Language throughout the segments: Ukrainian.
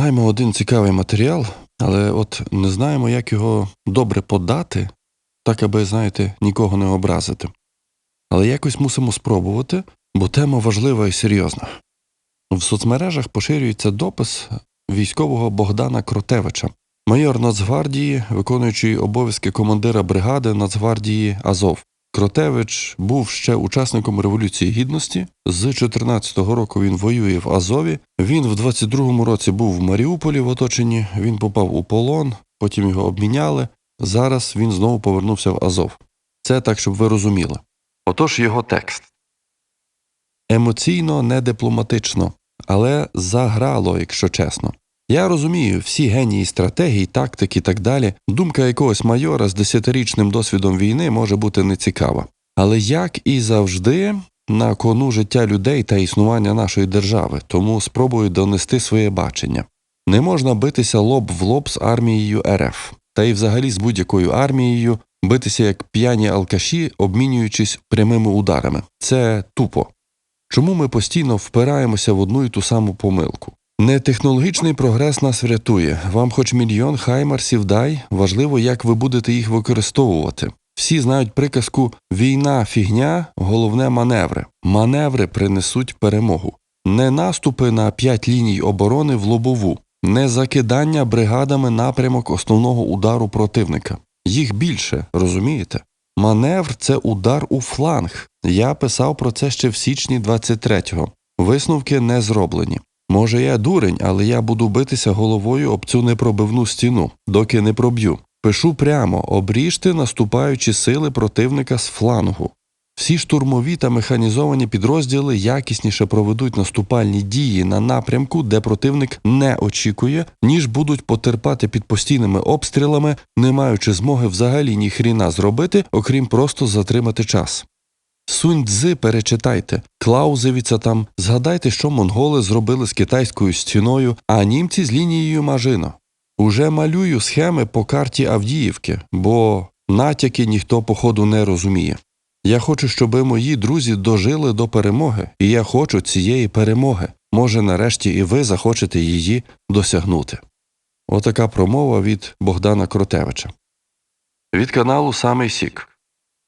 Маємо один цікавий матеріал, але от не знаємо, як його добре подати, так аби, знаєте, нікого не образити. Але якось мусимо спробувати, бо тема важлива і серйозна. В соцмережах поширюється допис військового Богдана Кротевича, майор Нацгвардії, виконуючий обов'язки командира бригади Нацгвардії Азов. Кротевич був ще учасником Революції Гідності. З 14-го року він воює в Азові. Він в 22-му році був в Маріуполі в оточенні. Він попав у полон, потім його обміняли. Зараз він знову повернувся в Азов. Це так, щоб ви розуміли. Отож його текст емоційно, не дипломатично, але заграло, якщо чесно. Я розумію, всі генії стратегій, тактики і так далі, думка якогось майора з десятирічним досвідом війни може бути нецікава. Але як і завжди, на кону життя людей та існування нашої держави, тому спробую донести своє бачення. Не можна битися лоб в лоб з армією РФ, та й взагалі з будь-якою армією битися як п'яні алкаші, обмінюючись прямими ударами. Це тупо. Чому ми постійно впираємося в одну і ту саму помилку? Не технологічний прогрес нас врятує. Вам хоч мільйон хаймарсів дай, важливо, як ви будете їх використовувати. Всі знають приказку війна фігня, головне маневри. Маневри принесуть перемогу. Не наступи на п'ять ліній оборони в лобову, не закидання бригадами напрямок основного удару противника. Їх більше, розумієте? Маневр це удар у фланг. Я писав про це ще в січні 23-го. Висновки не зроблені. Може, я дурень, але я буду битися головою об цю непробивну стіну, доки не проб'ю. Пишу прямо обріжте наступаючі сили противника з флангу. Всі штурмові та механізовані підрозділи якісніше проведуть наступальні дії на напрямку, де противник не очікує, ніж будуть потерпати під постійними обстрілами, не маючи змоги взагалі ні хріна зробити, окрім просто затримати час. Сунь перечитайте, Клаузевіца там, згадайте, що монголи зробили з китайською стіною, а німці з лінією Мажино. Уже малюю схеми по карті Авдіївки, бо натяки ніхто походу не розуміє. Я хочу, щоб мої друзі дожили до перемоги, і я хочу цієї перемоги. Може, нарешті і ви захочете її досягнути. Отака промова від Богдана Кротевича. Від каналу Самий Сік.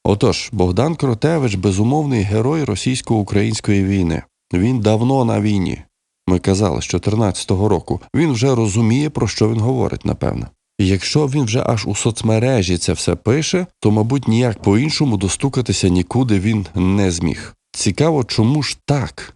Отож, Богдан Кротевич безумовний герой російсько-української війни. Він давно на війні. Ми казали з 14-го року. Він вже розуміє, про що він говорить, напевне. І якщо він вже аж у соцмережі це все пише, то, мабуть, ніяк по-іншому достукатися нікуди він не зміг. Цікаво, чому ж так?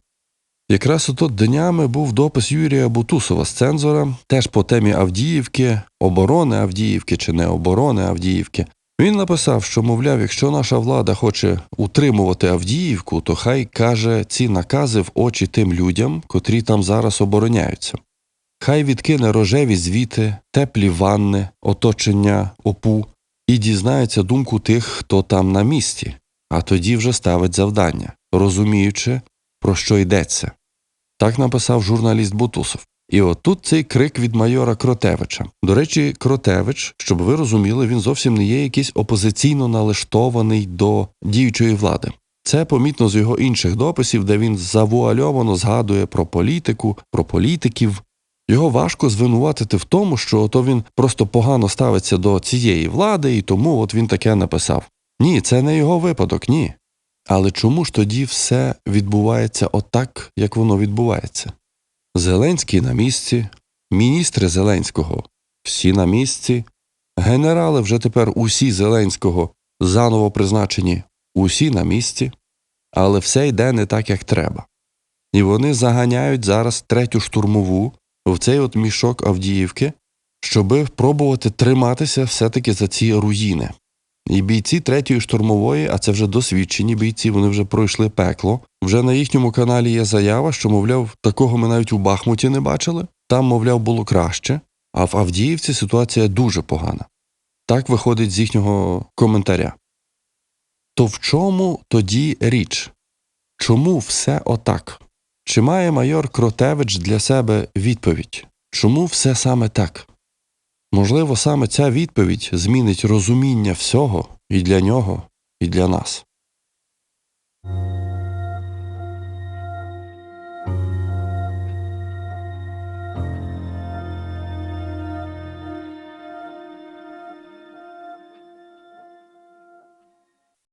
Якраз ото днями був допис Юрія Бутусова з цензора, теж по темі Авдіївки, оборони Авдіївки чи не оборони Авдіївки. Він написав, що, мовляв, якщо наша влада хоче утримувати Авдіївку, то хай каже ці накази в очі тим людям, котрі там зараз обороняються. Хай відкине рожеві звіти, теплі ванни, оточення, опу і дізнається думку тих, хто там на місці, а тоді вже ставить завдання, розуміючи, про що йдеться. Так написав журналіст Бутусов. І отут цей крик від майора Кротевича. До речі, Кротевич, щоб ви розуміли, він зовсім не є якийсь опозиційно налаштований до діючої влади. Це помітно з його інших дописів, де він завуальовано згадує про політику, про політиків. Його важко звинуватити в тому, що ото він просто погано ставиться до цієї влади, і тому от він таке написав. Ні, це не його випадок, ні. Але чому ж тоді все відбувається отак, як воно відбувається? Зеленський на місці, міністри Зеленського всі на місці, генерали вже тепер усі Зеленського заново призначені, усі на місці, але все йде не так, як треба. І вони заганяють зараз третю штурмову в цей от мішок Авдіївки, щоби пробувати триматися все-таки за ці руїни. І бійці третьої штурмової, а це вже досвідчені бійці, вони вже пройшли пекло. Вже на їхньому каналі є заява, що, мовляв, такого ми навіть у Бахмуті не бачили. Там, мовляв, було краще, а в Авдіївці ситуація дуже погана. Так виходить з їхнього коментаря. То в чому тоді річ? Чому все отак? Чи має майор Кротевич для себе відповідь? Чому все саме так? Можливо, саме ця відповідь змінить розуміння всього і для нього, і для нас.